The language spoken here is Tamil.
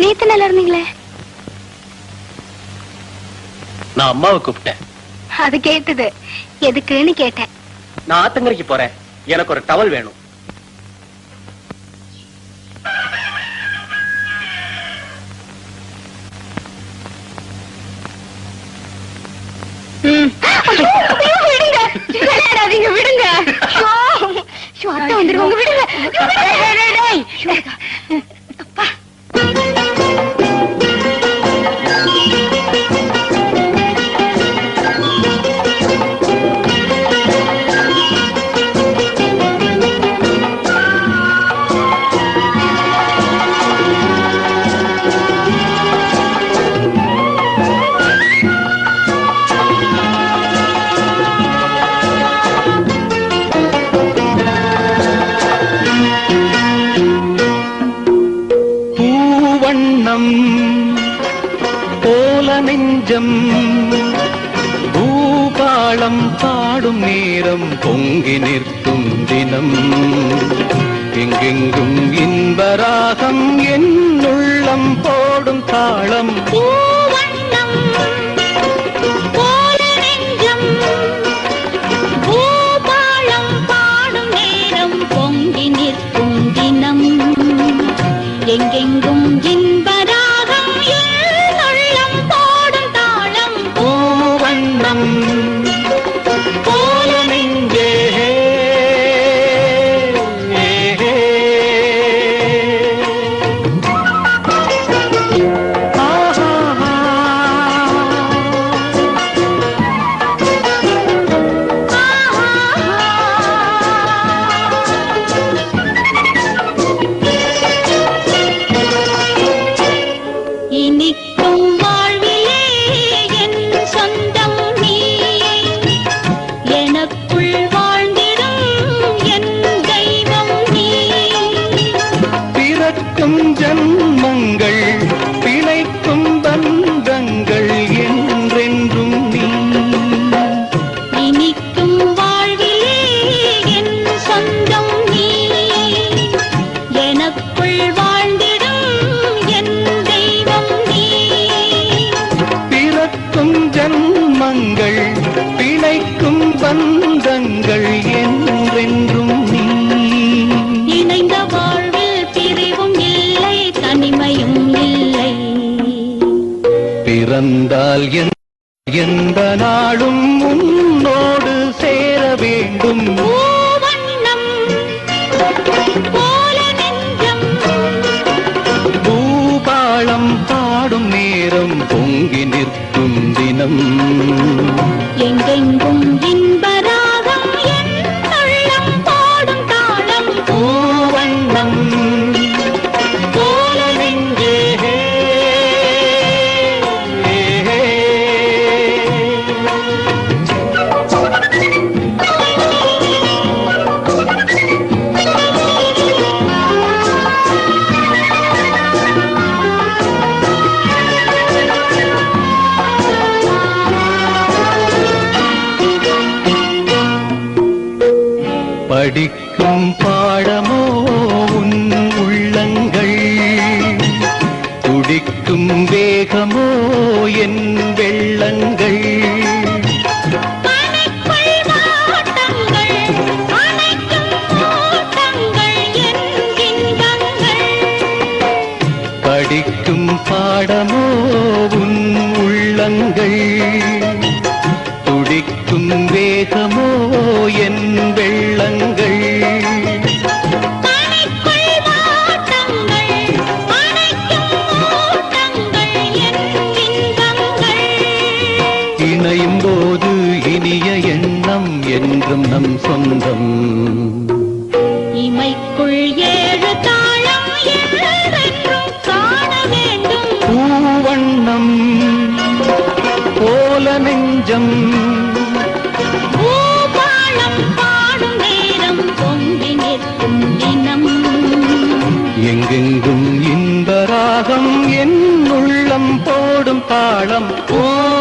நேத்து நல்லா இருந்தீங்களே? நான் அம்மாவை கூப்பிட்டேன். அது கேட்டது. எதுக்குன்னு கேட்டேன். நான் ஆத்தங்கரைக்கு போறேன். எனக்கு ஒரு டவல் வேணும். விடுங்க. விடுங்க. விடுங்க. பூவண்ணம் போல நெஞ்சம் பூபாளம் பாடும் நேரம் பொங்கி நிற்கும் தினம். எங்கெங்கும் இன்பராகம் என் உள்ளம் போடும் தாளம். பிறக்கும் ஜன்மங்கள் பிழைக்கும் பந்தங்கள் என்றென்றும் நீ. இனிக்கும் வாழ்விலே என் சொந்தம் நீ. எனக்குள் வாழ்ந்திடும் என் தெய்வம் நீ. பிறக்கும் ஜன்மங்கள் பிழைக்கும் பந்தங்கள் என்றென்றும் நீ. நாள் எந்த நாளும் உன்னோடு சேர வேண்டும். படிக்கும் பாடமோ உன் உள்ளங்கள்? துடிக்கும் வேகமோ என் வெள்ளங்கள்? படிக்கும் பாடமோ இணையும் போது இனிய எண்ணம் என்றும் நம் சொந்தம். இமைக்குள் ஏழு வேண்டும். பூவண்ணம் போல நெஞ்சம் எங்கெங்கும் இன்பராகம் என் உள்ளம் போடும் தாளம் பூவண்ணம்